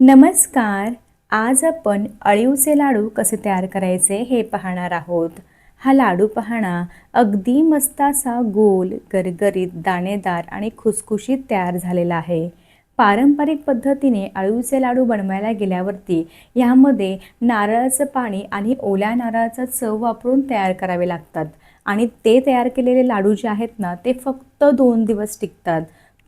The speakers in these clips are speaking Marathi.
नमस्कार. आज आपण अळीवचे लाडू कसे तयार करायचे हे पाहणार आहोत. हा लाडू पाहणा अगदी मस्त असा गोल गरगरीत दाणेदार आणि खुसखुशीत तयार झालेला आहे. पारंपरिक पद्धतीने अळूचे लाडू बनवायला गेल्यावरती यामध्ये नारळाचं पाणी आणि ओल्या नारळाचा चव वापरून तयार करावे लागतात. आणि ते तयार केलेले लाडू जे आहेत ना ते फक्त दोन दिवस टिकतात.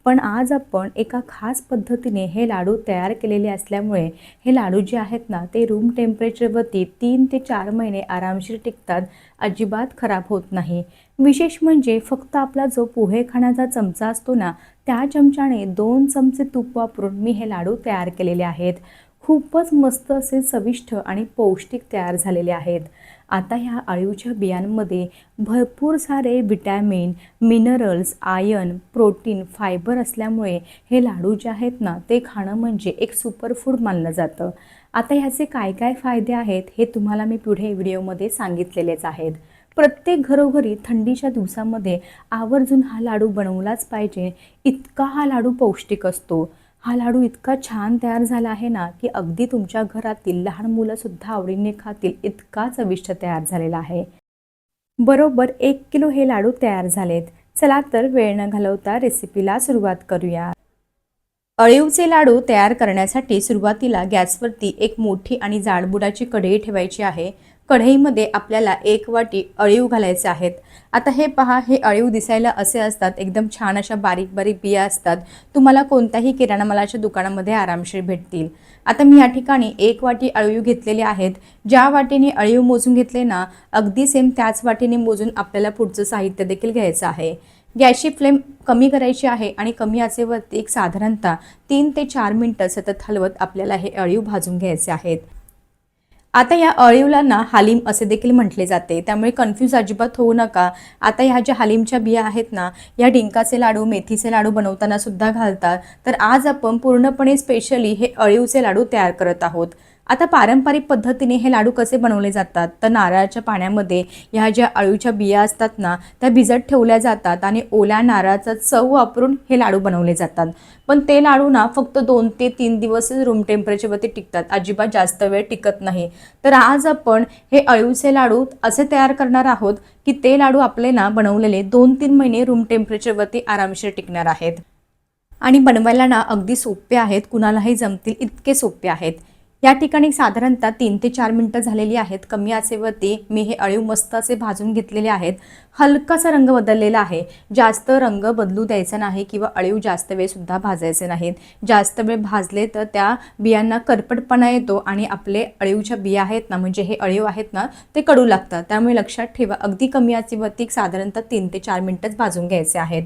पण आज आपण एका खास पद्धतीने हे लाडू तयार केलेले असल्यामुळे हे लाडू जे आहेत ना ते रूम टेम्परेचरवरती तीन ते चार महिने आरामशीर टिकतात अजिबात खराब होत नाही. विशेष म्हणजे फक्त आपला जो पोहे खाण्याचा चमचा असतो ना त्या चमच्याने दोन चमचे तूप वापरून मी हे लाडू तयार केलेले आहेत. खूपच मस्त असे चविष्ट आणि पौष्टिक तयार झालेले आहेत. आता ह्या अळीवच्या बियांमध्ये भरपूर सारे vitamin minerals iron protein fibre असल्यामुळे हे लाडू जे आहेत ना ते खाणं म्हणजे एक सुपरफूड मानलं जातं. आता ह्याचे काय काय फायदे आहेत हे तुम्हाला मी पुढे व्हिडिओमध्ये सांगितलेलेच आहेत. प्रत्येक घरोघरी थंडीच्या दिवसामध्ये आवर्जून हा लाडू बनवलाच पाहिजे. इतका हा लाडू पौष्टिक असतो. हा लाडू इतका छान तयार झाला आहे ना की अगदी तुमच्या घरातील लहान मुलंसुद्धा आवडीने खातील इतका चविष्ट तयार झालेला आहे. बरोबर एक किलो हे लाडू तयार झालेत. चला तर वेळ न घालवता रेसिपीला सुरुवात करूया. अळीवचे लाडू तयार करण्यासाठी सुरुवातीला गॅसवरती एक मोठी आणि जाडबुडाची कढई ठेवायची आहे. कढईमध्ये आपल्याला एक वाटी अळीव घालायचे आहेत. आता हे पहा हे अळीव दिसायला असे असतात एकदम छान अशा बारीक बारीक बिया असतात. तुम्हाला कोणत्याही किराणा मालाच्या दुकानामध्ये आरामशीर भेटतील. आता मी या ठिकाणी एक वाटी अळीव घेतलेले आहेत. ज्या वाटीने अळीव मोजून घेतले ना अगदी सेम त्याच वाटीने मोजून आपल्याला पुढचं साहित्य देखील घ्यायचं आहे. गॅसची फ्लेम कमी करायची आहे आणि कमी आचेवरती एक साधारणतः तीन ते चार मिनटं सतत हलवत आपल्याला हे अळीव भाजून घ्यायचे आहेत. आता या अळीवला ना हालीम असे देखील म्हटले जाते. त्यामुळे कन्फ्यूज अजिबात होऊ नका. आता ह्या ज्या हालीमच्या बिया आहेत ना या डिंकाचे लाडू मेथीचे लाडू बनवताना सुद्धा घालतात तर आज आपण पूर्णपणे स्पेशली हे अळीवचे लाडू तयार करत आहोत. आता पारंपरिक पद्धतीने हे लाडू कसे बनवले जातात? तर नारळाच्या पाण्यामध्ये ह्या ज्या अळूच्या बिया असतात ना त्या भिजत ठेवल्या जातात आणि ओल्या नारळाचा चव वापरून हे लाडू बनवले जातात. पण ते लाडू ना फक्त दोन ते तीन दिवस रूम टेम्परेचरवरती टिकतात. अजिबात जास्त वेळ टिकत नाही. तर आज आपण हे अळूचे लाडू असे तयार करणार आहोत की ते लाडू आपले ना बनवलेले दोन तीन महिने रूम टेम्परेचरवरती आरामशीर टिकणार आहेत. आणि बनवायला ना अगदी सोपे आहेत. कुणालाही जमतील इतके सोपे आहेत. या ठिकाणी साधारणतः तीन ते चार मिनटं झालेली आहेत. कमी आचेवरती मी हे अळीव मस्त असे भाजून घेतलेले आहेत. हलकासा रंग बदललेला आहे. जास्त रंग बदलू द्यायचा नाही किंवा अळीव जास्त वेळसुद्धा भाजायचे नाहीत. जास्त वेळ भाजले तर त्या बियांना करपटपणा येतो आणि आपले अळीवच्या बिया आहेत ना म्हणजे हे अळीव आहेत ना ते कडू लागतात. त्यामुळे लक्षात ठेवा अगदी कमी आचेवरती साधारणतः तीन ते चार मिनटंच भाजून घ्यायचे आहेत.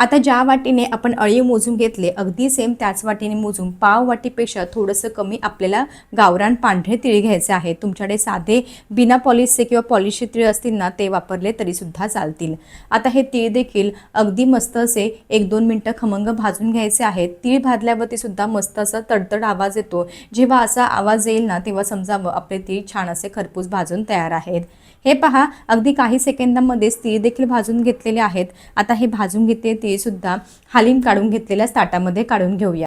आता ज्या वाटीने आपण अळीव मोजून घेतले अगदी सेम त्याच वाटीने मोजून पाव वाटीपेक्षा थोडंसं कमी आपल्याला गावरान पांढरे तिळ घ्यायचे आहेत तुमच्याकडे साधे बिना पॉलिशचे किंवा पॉलिशचे तिळ असतील ना ते वापरले तरीसुद्धा चालतील. आता हे तिळ देखील अगदी मस्त असे एक दोन मिनटं खमंग भाजून घ्यायचे आहेत तीळ भाजल्यावरती सुद्धा मस्त असा तडतड आवाज येतो. जेव्हा असा आवाज येईल ना तेव्हा समजावं आपले तीळ छान असे खरपूस भाजून तयार आहेत. हे पहा अगदी काही सेकंदामध्येच तीळ देखील भाजून घेतलेले आहेत. आता हे भाजून घेते ते सुद्धा हालीम काढून घेतलेल्या ताटामध्ये काढून घेऊया.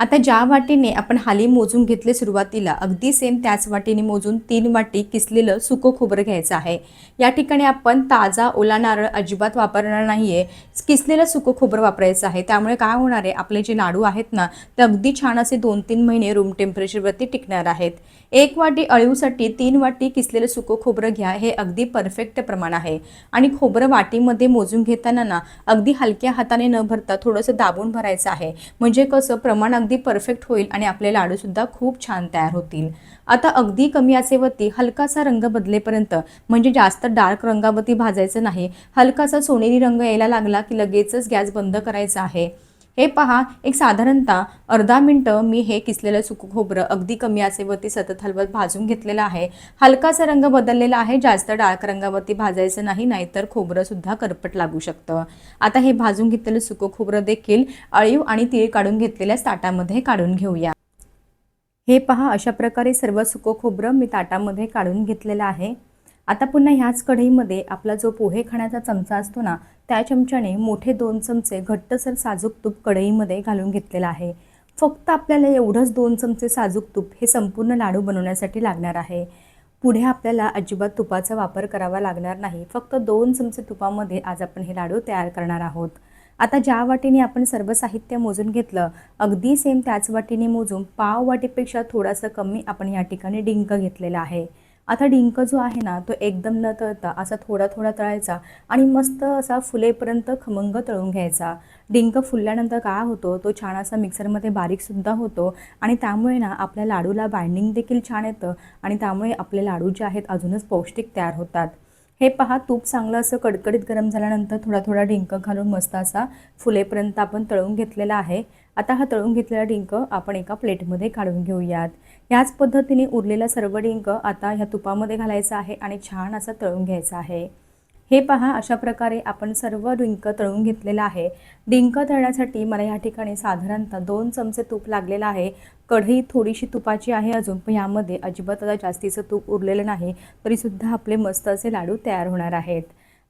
आता ज्या वाटीने आपण हालीम मोजून घेतले सुरुवातीला अगदी सेम त्याच वाटीने मोजून तीन वाटी किसलेलं सुकं खोबरं घ्यायचं आहे. या ठिकाणी आपण ताजा ओला नारळ अजिबात वापरणार नाही आहे किसलेलं सुकं खोबरं वापरायचं आहे. त्यामुळे काय होणार आहे? आपले जे लाडू आहेत ना ते अगदी छान असे दोन तीन महिने रूम टेम्परेचरवरती टिकणार आहेत. एक वाटी अळीवसाठी तीन वाटी किसलेलं सुकं खोबरं घ्या हे अगदी परफेक्ट प्रमाण आहे. आणि खोबरं वाटीमध्ये मोजून घेताना ना अगदी हलक्या हाताने न भरता थोडंसं दाबून भरायचं आहे. म्हणजे कसं प्रमाण अगदी परफेक्ट होईल आणि आपले लाडूसुद्धा खूप छान तयार होतील. आता अगदी कमी आचेवरती हलकासा रंग बदलेपर्यंत म्हणजे जास्त डार्क रंगावरती भाजायचं नाही हलकासा सोनेरी रंग यायला लागला की लगेचच गॅस बंद करायचा आहे. हे पहा एक साधारणतः अर्धा मिनटं मी हे किसलेलं सुकं खोबरं अगदी कमी आचेवरती सतत हलवत भाजून घेतलेलं आहे. हलकासा रंग बदललेला आहे जास्त डार्क रंगावरती भाजायचं नाही नाहीतर खोबरंसुद्धा करपट लागू शकतं. आता हे भाजून घेतलेलं सुकं खोबरं देखील अळीव आणि तीळ काढून घेतलेल्या ताटामध्ये काढून घेऊया. हे पहा अशा प्रकारे सर्व सुकं खोबरं मी ताटामध्ये काढून घेतलेलं आहे. आता पुन्हा ह्याच कढईमध्ये आपला जो पोहे खाण्याचा चमचा असतो ना त्या चमच्याने मोठे दोन चमचे घट्टसर साजूक तूप कढईमध्ये घालून घेतलेलं आहे. फक्त आपल्याला एवढंच दोन चमचे साजूक तूप हे संपूर्ण लाडू बनवण्यासाठी लागणार आहे. पुढे आपल्याला अजिबात तुपाचा वापर करावा लागणार नाही. फक्त दोन चमचे तुपामध्ये आज आपण हे लाडू तयार करणार आहोत. आता ज्या वाटीने आपण सर्व साहित्य मोजून घेतलं अगदी सेम त्याच वाटीने मोजून पाव वाटीपेक्षा थोडासा कमी आपण या ठिकाणी डिंक घेतलेला आहे. आता डिंक जो आहे ना तो एकदम न तळता असा थोडा थोडा तळायचा आणि मस्त असा फुलेपर्यंत खमंग तळून घ्यायचा. डिंक फुलल्यानंतर काय होतो तो छान असा मिक्सरमध्ये बारीकसुद्धा होतो आणि त्यामुळे ना आपल्या लाडूला बाइंडिंग देखील छान येतं आणि त्यामुळे आपले लाडू जे आहेत अजूनच पौष्टिक तयार होतात. हे पहा तूप चांगलं असं कडकडीत गरम झाल्यानंतर थोडा थोडा डिंक घालून मस्त असा फुलेपर्यंत आपण तळून घेतलेला आहे. आता हा तळून घेतलेला डिंक आपण एका प्लेटमध्ये काढून घेऊयात. याच पद्धतीने उरलेला सर्व डिंक आता ह्या तुपामध्ये घालायचा आहे आणि छान असा तळून घ्यायचा आहे. हे पहा अशा प्रकारे आपण सर्व डिंक तळून घेतलेलं आहे. डिंक तळण्यासाठी मला या ठिकाणी साधारणतः दोन चमचे तूप लागलेलं आहे. कढई थोडीशी तुपाची आहे अजून पण यामध्ये अजिबात आता जास्तीचं तूप उरलेलं नाही तरीसुद्धा आपले मस्त असे लाडू तयार होणार आहेत.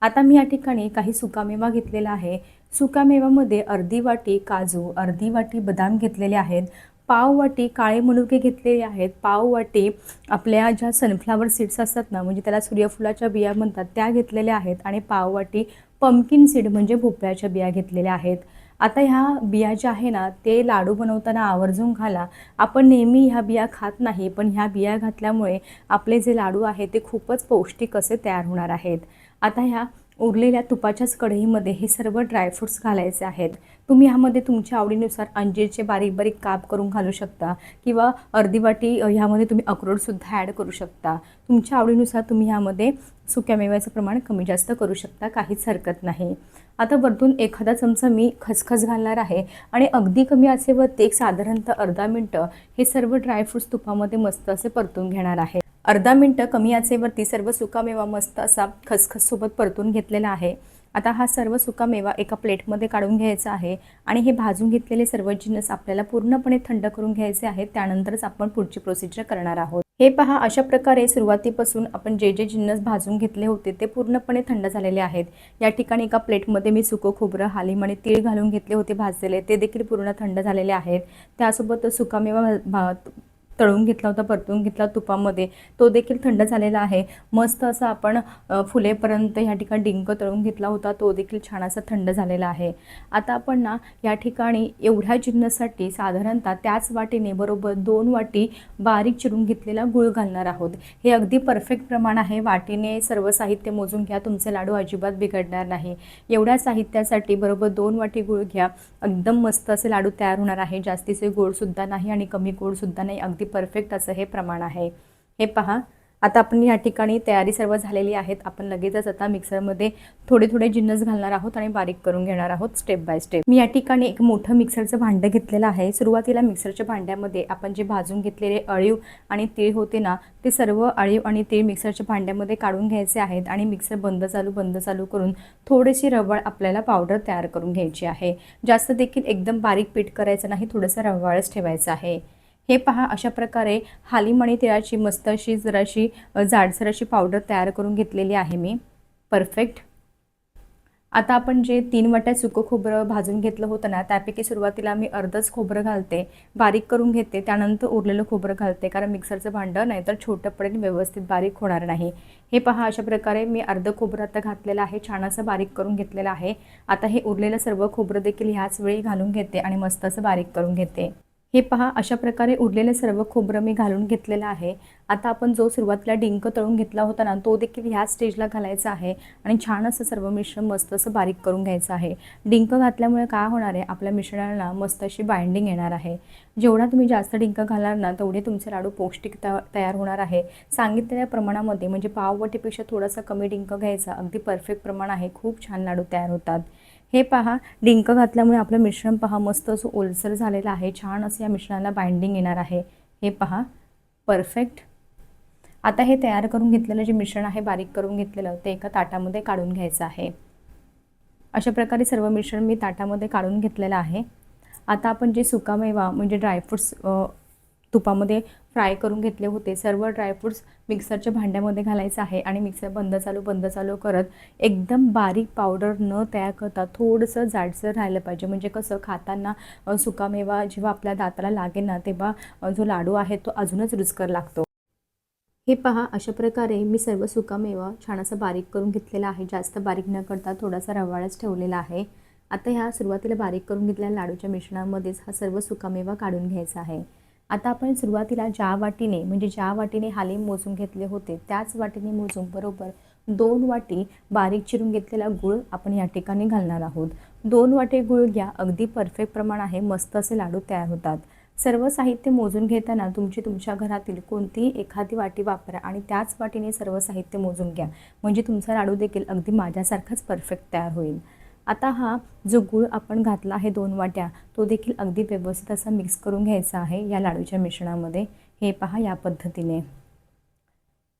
आता मी या ठिकाणी काही सुकामेवा घेतलेला आहे. सुकामेवामध्ये अर्धी वाटी काजू अर्धी वाटी बदाम घेतलेले आहेत. पाववाटी काळे मनुके घेतलेले आहेत. पाववाटी आपल्या ज्या सनफ्लावर सीड्स असतात ना म्हणजे त्याला सूर्यफुलाच्या बिया म्हणतात त्या घेतलेल्या आहेत आणि पाववाटी पम्पकिन पंपकिन सीड म्हणजे भोपळ्याच्या बिया घेतलेल्या आहेत. आता ह्या बिया ज्या आहे ना ते लाडू बनवताना आवर्जून घाला. आपण नेहमी ह्या बिया खात नाही पण ह्या बिया घातल्यामुळे आपले जे लाडू आहे ते खूपच पौष्टिक असे तयार होणार आहेत. आता ह्या उरलेल्या तुपाच्याच कढईमध्ये हे सर्व ड्रायफ्रूट्स घालायचे आहेत. तुम्ही ह्यामध्ये तुमच्या आवडीनुसार अंजीरचे बारीक बारीक काप करून घालू शकता किंवा अर्धी वाटी ह्यामध्ये तुम्ही अक्रोडसुद्धा ॲड करू शकता. तुमच्या आवडीनुसार तुम्ही ह्यामध्ये सुक्या मेव्याचं प्रमाण कमी जास्त करू शकता काहीच हरकत नाही. आता वरतून एखादा चमचा मी खसखस घालणार आहे आणि अगदी कमी असे व एक साधारणतः अर्धा मिनटं हे सर्व ड्रायफ्रूट्स तुपामध्ये मस्त असे परतून घेणार आहे. अर्धा मिनटं कमी आचेवरती सर्व सुकामेवा मस्त असा खसखससोबत परतून घेतलेला आहे. आता हा सर्व सुकामेवा एका प्लेटमध्ये काढून घ्यायचा आहे आणि हे भाजून घेतलेले सर्व जिन्नस आपल्याला पूर्णपणे थंड करून घ्यायचे आहेत. त्यानंतरच आपण पुढची प्रोसिजर करणार आहोत. हे पहा अशा प्रकारे सुरुवातीपासून आपण जे जे जिन्नस भाजून घेतले होते ते पूर्णपणे थंड झालेले आहेत. या ठिकाणी एका प्लेटमध्ये मी सुकं खोबरं हालीम आणि तीळ घालून घेतले होते भाजलेले. ते देखील पूर्ण थंड झालेले आहेत. त्यासोबत सुकामेवा भा- भा- तळून घेतला होता परतून घेतला तुपामध्ये. तो देखील थंड झालेला आहे. मस्त असं आपण फुलेपर्यंत ह्या ठिकाणी डिंक तळून घेतला होता. तो देखील छान असा थंड झालेला आहे. आता आपण ना या ठिकाणी एवढ्या जिन्नसाठी साधारणतः त्याच वाटीने बरोबर दोन वाटी बारीक चिरून घेतलेला गुळ घालणार आहोत. हे अगदी परफेक्ट प्रमाण आहे. वाटीने सर्व साहित्य मोजून घ्या. तुमचे लाडू अजिबात बिघडणार नाही. एवढ्या साहित्यासाठी बरोबर दोन वाटी गुळ घ्या. एकदम मस्त असे लाडू तयार होणार आहे. जास्तीचे गोडसुद्धा नाही आणि कमी गोडसुद्धा नाही. अगदी परफेक्ट असं हे प्रमाण आहे. हे पहा आता आपण या ठिकाणी तयारी सर्व झालेली आहेत. आपण लगेचच आता मिक्सरमध्ये थोडे थोडे जिन्नस घालणार आहोत आणि बारीक करून घेणार आहोत स्टेप बाय स्टेप मी या ठिकाणी एक मोठं मिक्सरचं भांडं घेतलेलं आहे. सुरुवातीला मिक्सरच्या भांड्यामध्ये आपण जे भाजून घेतलेले अळीव आणि तीळ होते ना ते सर्व अळीव आणि तीळ मिक्सरच्या भांड्यामध्ये काढून घ्यायचे आहेत आणि मिक्सर बंद चालू बंद चालू करून थोडीशी रवळ आपल्याला पावडर तयार करून घ्यायची आहे. जास्त देखील एकदम बारीक पीठ करायचं नाही थोडंसं रवाळच ठेवायचं आहे. हे पहा अशा प्रकारे हालीमणी तिळाची मस्त अशी जराशी जाडसराशी जाडसर अशी पावडर तयार करून घेतलेली आहे मी. परफेक्ट आता आपण जे तीन वाट्या सुकं खोबरं भाजून घेतलं होतं ना त्यापैकी सुरुवातीला मी अर्धच खोबरं घालते बारीक करून घेते त्यानंतर उरलेलं खोबरं घालते कारण मिक्सरचं भांडं नाहीतर छोटं पडेल व्यवस्थित बारीक होणार नाही. हे पहा अशा प्रकारे मी अर्धं खोबरं आता घातलेलं आहे छान असं बारीक करून घेतलेलं आहे. आता हे उरलेलं सर्व खोबरं देखील ह्याच वेळी घालून घेते आणि मस्त असं बारीक करून घेते. हे पहा अशा प्रकारे उरलेले सर्व खोबरं मी घालून घेतलेलं आहे. आता आपण जो सुरुवातीला डिंक तळून घेतला होता ना तो देखील ह्याच स्टेजला घालायचा आहे आणि छान असं सर्व मिश्रण मस्त असं बारीक करून घ्यायचं आहे. डिंक घातल्यामुळे काय होणार आहे? आपल्या मिश्रणाला मस्त अशी बाइंडिंग येणार आहे. जेवढा तुम्ही जास्त डिंक घालणार ना तेवढे तुमचे लाडू पौष्टिक त तयार होणार आहे. सांगितलेल्या प्रमाणामध्ये म्हणजे पाववटीपेक्षा थोडासा कमी डिंक घ्यायचा अगदी परफेक्ट प्रमाण आहे. खूप छान लाडू तयार होतात. हे पहा डिंक घातल्यामुळे आपलं मिश्रण पहा मस्त असं ओलसर झालेलं आहे. छान असं या मिश्रणाला बाइंडिंग येणार आहे. हे पहा परफेक्ट आता हे तयार करून घेतलेलं जे मिश्रण आहे बारीक करून घेतलेलं ते एका ताटामध्ये काढून घ्यायचं आहे. अशा प्रकारे सर्व मिश्रण मी ताटामध्ये काढून घेतलेलं आहे. आता आपण जे सुकामेवा म्हणजे ड्रायफ्रूट्स तुपामध्ये फ्राय करून घेतले होते. सर्व ड्रायफ्रूट्स मिक्सरच्या भांड्यामध्ये घालायचं आहे आणि मिक्सर बंद चालू बंद चालू करत एकदम बारीक पावडर न तयार करता थोडंसं जाडसर राहिलं पाहिजे. म्हणजे कसं खाताना सुकामेवा जेव्हा आपल्या दाताला लागेल ना तेव्हा जो लाडू आहे तो अजूनच रुचकर लागतो. हे पहा अशा प्रकारे मी सर्व सुकामेवा छान असा बारीक करून घेतलेला आहे. जास्त बारीक न करता थोडासा रवाळच ठेवलेला आहे. आता ह्या सुरुवातीला बारीक करून घेतलेल्या लाडूच्या मिश्रणामध्येच हा सर्व सुकामेवा काढून घ्यायचा आहे. आता आपण सुरुवातीला ज्या वाटीने म्हणजे ज्या वाटीने हालीम मोजून घेतले होते त्याच वाटीने मोजून बरोबर दोन वाटी बारीक चिरून घेतलेला गूळ आपण या ठिकाणी घालणार आहोत. दोन वाटे गूळ घ्या अगदी परफेक्ट प्रमाण आहे मस्त असे लाडू तयार होतात. सर्व साहित्य मोजून घेताना तुमची तुमच्या घरातील कोणतीही एखादी वाटी वापरा आणि त्याच वाटीने सर्व साहित्य मोजून घ्या. म्हणजे तुमचा लाडू देखील अगदी माझ्यासारखाच परफेक्ट तयार होईल. आता हा जो गूळ आपण घातला आहे दोन वाट्या तो देखील अगदी व्यवस्थित असा मिक्स करून घ्यायचा आहे या लाडूच्या मिश्रणामध्ये. हे पहा या पद्धतीने.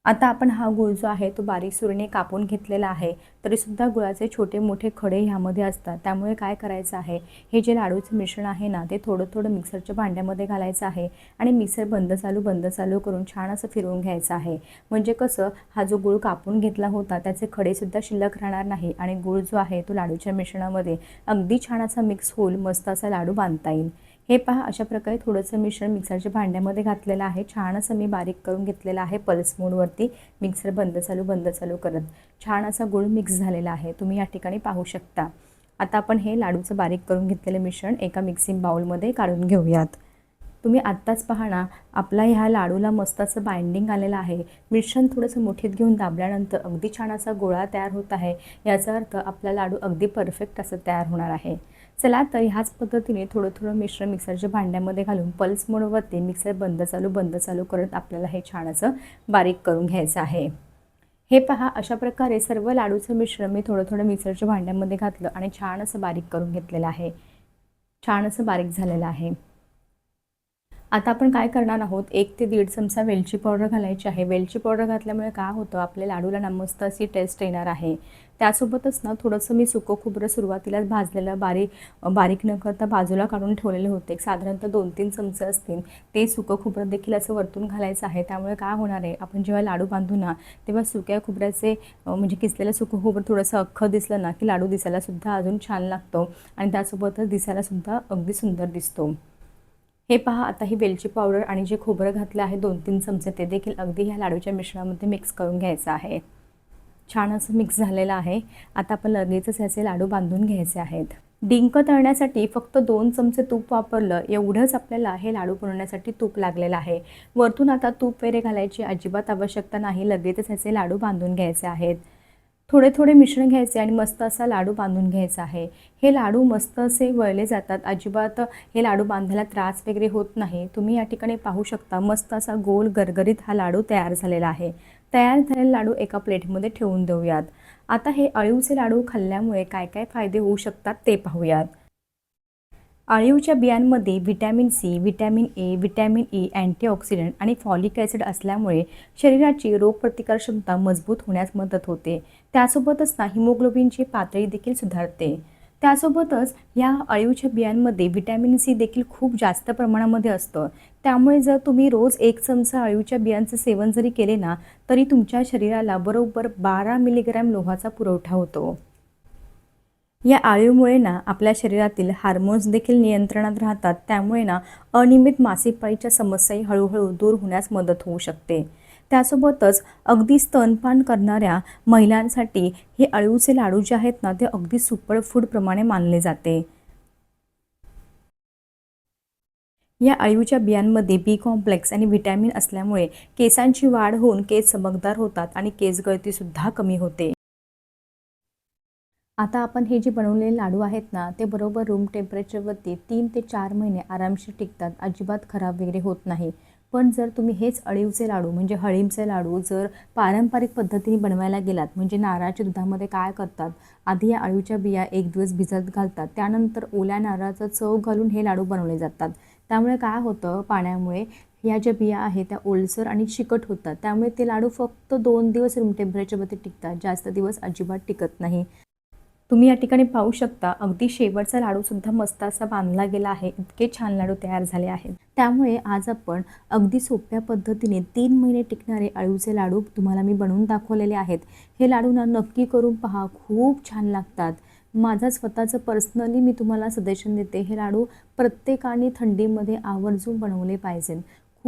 आता आपण हा गूळ जो आहे तो बारीक सुरीने कापून घेतलेला आहे तरीसुद्धा गुळाचे छोटे मोठे खडे ह्यामध्ये असतात. त्यामुळे काय करायचं आहे हे जे लाडूचं मिश्रण आहे ना ते थोडं थोडं मिक्सरच्या भांड्यामध्ये घालायचं आहे आणि मिक्सर बंद चालू बंद चालू करून छान असं फिरवून घ्यायचं आहे. म्हणजे कसं हा जो गूळ कापून घेतला होता त्याचे खडेसुद्धा शिल्लक राहणार नाही आणि गूळ जो आहे तो लाडूच्या मिश्रणामध्ये अगदी छान असा मिक्स होईल मस्त असा लाडू बांधता येईल. हे पहा अशा प्रकारे थोडंसं मिश्रण मिक्सरच्या भांड्यामध्ये घातलेलं आहे. छान असं मी बारीक करून घेतलेलं आहे पल्स मोडवरती. मिक्सर बंद चालू बंद चालू करत. छान असा गुळ मिक्स झालेला आहे. तुम्ही या ठिकाणी पाहू शकता. आता आपण हे लाडूचं बारीक करून घेतलेलं मिश्रण एका मिक्सिंग बाउलमध्ये काढून घेऊयात. तुम्ही आत्ताच पहा ना आपला ह्या लाडूला मस्त असं बाइंडिंग आलेलं आहे. मिश्रण थोडंसं मुठीत घेऊन दाबल्यानंतर अगदी छान असा गोळा तयार होत आहे. याचा अर्थ आपला लाडू अगदी परफेक्ट असं तयार होणार आहे. चला तर ह्याच पद्धतीने थोडं थोडं मिश्रण मिक्सरच्या भांड्यामध्ये घालून पल्स मोडवरती मिक्सर बंद चालू बंद चालू करत आपल्याला हे छान असं बारीक करून घ्यायचं आहे. हे पहा अशा प्रकारे सर्व लाडूचं मिश्रण मी थोडं थोडं मिक्सरच्या भांड्यामध्ये घातलं आणि छान असं बारीक करून घेतलेलं आहे. छान असं बारीक झालेलं आहे. आता आपण काय करणार आहोत? एक ते दीड चमचा वेलची पावडर घालायची आहे. वेलची पावडर घातल्यामुळे काय होतं? आपल्या लाडूला ना मस्त अशी टेस्ट येणार आहे. त्यासोबतच ना थोडंसं मी सुकं खोबरं सुरुवातीलाच भाजलेलं बारीक बारीक न करता बाजूला काढून ठेवलेले होते. एक साधारणतः दोन तीन चमचे असतील. ते सुकं खोबरं देखील असं वरतून घालायचं आहे. त्यामुळे काय होणार आहे? आपण जेव्हा लाडू बांधू ना तेव्हा सुक्या खोबऱ्याचे म्हणजे किसलेलं सुकं खोबरं थोडंसं अख्खं दिसलं ना की लाडू दिसायलासुद्धा अजून छान लागतो. आणि त्यासोबतच दिसायलासुद्धा अगदी सुंदर दिसतो. हे पहा आता ही वेलची पावडर आणि जे खोबरं घातलं आहे दोन तीन चमचे ते देखील अगदी ह्या लाडूच्या मिश्रणामध्ये मिक्स करून घ्यायचं आहे. छान असं मिक्स झालेलं आहे. आता आपण लगेचच ह्याचे लाडू बांधून घ्यायचे आहेत. डिंक तळण्यासाठी फक्त दोन चमचे तूप वापरलं एवढंच आपल्याला हे लाडू बनवण्यासाठी तूप लागलेलं आहे. वरतून आता तूप वगैरे घालायची अजिबात आवश्यकता नाही लगेचच ह्याचे लाडू बांधून घ्यायचे आहेत. थोडे थोडे मिश्रण घ्यायचे आणि मस्त असा लाडू बांधून घ्यायचा आहे. हे लाडू मस्त असे वळले जातात. अजिबात हे लाडू बांधायला त्रास वगैरे होत नाही. तुम्ही या ठिकाणी पाहू शकता मस्त असा गोल गरगरीत हा लाडू तयार झालेला आहे. तयार झालेले लाडू एका प्लेटमध्ये ठेवून देऊयात. आता हे अळीवचे लाडू खाल्ल्यामुळे काय काय फायदे होऊ शकतात ते पाहूयात. अळीवच्या बियांमध्ये vitamin C vitamin A vitamin E antioxidant आणि फॉलिक ॲसिड असल्यामुळे शरीराची रोगप्रतिकार क्षमता मजबूत होण्यास मदत होते. त्यासोबतच ना हिमोग्लोबिनची पातळी देखील सुधारते. त्यासोबतच या अळीवच्या बियांमध्ये व्हिटॅमिन सी देखील खूप जास्त प्रमाणामध्ये असतं. त्यामुळे जर तुम्ही रोज एक चमचा अळीवच्या बियांचं सेवन जरी केले ना तरी तुमच्या शरीराला बरोबर बारा मिलीग्रॅम लोहाचा पुरवठा होतो. या आळीमुळे ना आपल्या शरीरातील हार्मोन्स देखील नियंत्रणात राहतात. त्यामुळे ना अनियमित मासिक पाळीच्या समस्याही हळूहळू दूर होण्यास मदत होऊ शकते. त्यासोबतच अगदी स्तनपान करणाऱ्या महिलांसाठी हे अळूचे लाडू जे आहेत ना ते अगदी सुपर फूडप्रमाणे मानले जाते. या अळीच्या बियांमध्ये बी कॉम्प्लेक्स आणि व्हिटॅमिन असल्यामुळे केसांची वाढ होऊन केस चमकदार होतात आणि केस गळतीसुद्धा कमी होते. आता आपण हे जे बनवलेले लाडू आहेत ना ते बरोबर रूम टेम्परेचरवरती तीन ते चार महिने आरामशीर टिकतात. अजिबात खराब वगैरे होत नाही. पण जर तुम्ही हेच अळीवचे लाडू म्हणजे हळीमचे लाडू जर पारंपरिक पद्धतीने बनवायला गेलात म्हणजे नारळाच्या दुधामध्ये काय करतात? आधी या अळीवच्या बिया एक दिवस भिजत घालतात त्यानंतर ओल्या नारळाचा चव घालून हे लाडू बनवले जातात. त्यामुळे काय होतं? पाण्यामुळे ह्या ज्या बिया आहेत त्या ओलसर आणि चिकट होतात. त्यामुळे ते लाडू फक्त दोन दिवस रूम टेम्परेचरमध्ये टिकतात जास्त दिवस अजिबात टिकत नाही. तुम्ही या ठिकाणी पाहू शकता अगदी शेवटचा लाडूसुद्धा मस्त असा बांधला गेला आहे. इतके छान लाडू तयार झाले आहेत. त्यामुळे आज आपण अगदी सोप्या पद्धतीने तीन महिने टिकणारे अळूचे लाडू तुम्हाला मी बनवून दाखवलेले आहेत. हे लाडू ना नक्की करून पहा खूप छान लागतात. माझा स्वतःचं पर्सनली मी तुम्हाला सजेशन देते हे लाडू प्रत्येकाने थंडीमध्ये आवर्जून बनवले पाहिजेत.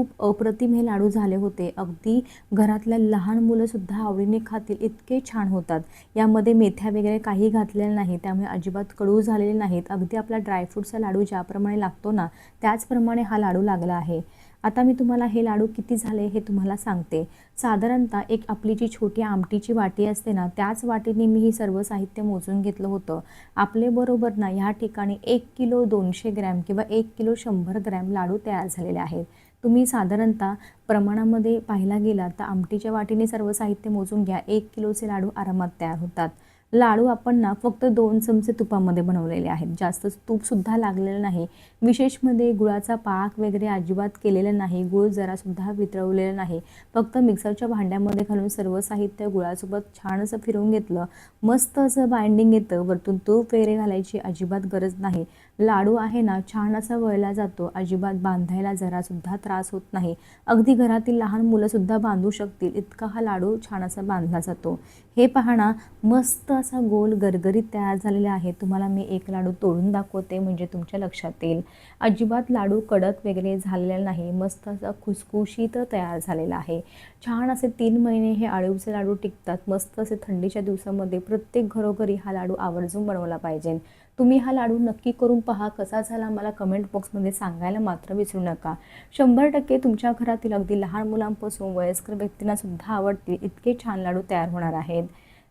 खूप अप्रतिम हे लाडू झाले होते. अगदी घरातल्या लहान मुलंसुद्धा आवडीने खातील इतके छान होतात. यामध्ये मेथ्या वगैरे काही घातलेल्या नाही त्यामुळे अजिबात कडू झालेले नाहीत. अगदी आपला ड्रायफ्रूटचा लाडू ज्याप्रमाणे लागतो ना त्याचप्रमाणे हा लाडू लागला आहे. आता मी तुम्हाला हे लाडू किती झाले हे तुम्हाला सांगते. साधारणतः एक आपली जी छोटी आमटीची वाटी असते ना त्याच वाटीने मी ही सर्व साहित्य मोजून घेतलं होतं. आपले बरोबर ना ह्या ठिकाणी एक किलो दोनशे ग्रॅम किंवा एक किलो शंभर ग्रॅम लाडू तयार झालेले आहेत. तुम्ही साधारणतः प्रमाणामध्ये पाहायला गेला तर आमटीच्या वाटीने सर्व साहित्य मोजून घ्या. एक किलोचे लाडू आरामात तयार होतात. लाडू आपण ना फक्त दोन चमचे तुपामध्ये बनवलेले आहेत. जास्त तूपसुद्धा लागलेलं नाही. विशेषमध्ये गुळाचा पाक वगैरे अजिबात केलेला नाही. गुळ जरासुद्धा वितळवलेला नाही. फक्त मिक्सरच्या भांड्यामध्ये घालून सर्व साहित्य गुळासोबत छान असं फिरवून घेतलं. मस्त असं बाइंडिंग येतं. वरतून तूप वगैरे घालायची अजिबात गरज नाही. लाडू आहे ना छान असा वळला जातो. अजिबात बांधायला जरासुद्धा त्रास होत नाही. अगदी घरातील लहान मुलंसुद्धा बांधू शकतील. इतका हा लाडू छान असा बांधला जातो. हे पाहणा मस्त असा गोल गरगरीत तयार झालेला आहे. तुम्हाला मी एक लाडू तोडून दाखवते म्हणजे तुमच्या लक्षात येईल. अजिबात लाडू कडक वगैरे झालेला नाही. मस्त असा खुसखुशीत तयार झालेला आहे. छान असे तीन महिने हे आळूचे लाडू टिकतात. मस्त असे थंडीच्या दिवसामध्ये प्रत्येक घरोघरी हा लाडू आवर्जून बनवला पाहिजे. तुम्ही हा लाडू नक्की करून पहा कसा झाला मला कमेंट बॉक्समध्ये सांगायला मात्र विसरू नका. शंभर टक्के तुमच्या घरातील अगदी लहान मुलांपासून वयस्कर व्यक्तींनासुद्धा आवडतील इतके छान लाडू तयार होणार आहेत.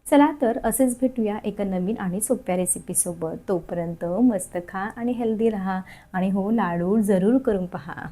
चला तर असेच भेटूया एका नवीन आणि सोप्या रेसिपीसोबत तोपर्यंत मस्त खा आणि हेल्दी राहा आणि हो लाडू जरूर करून पहा.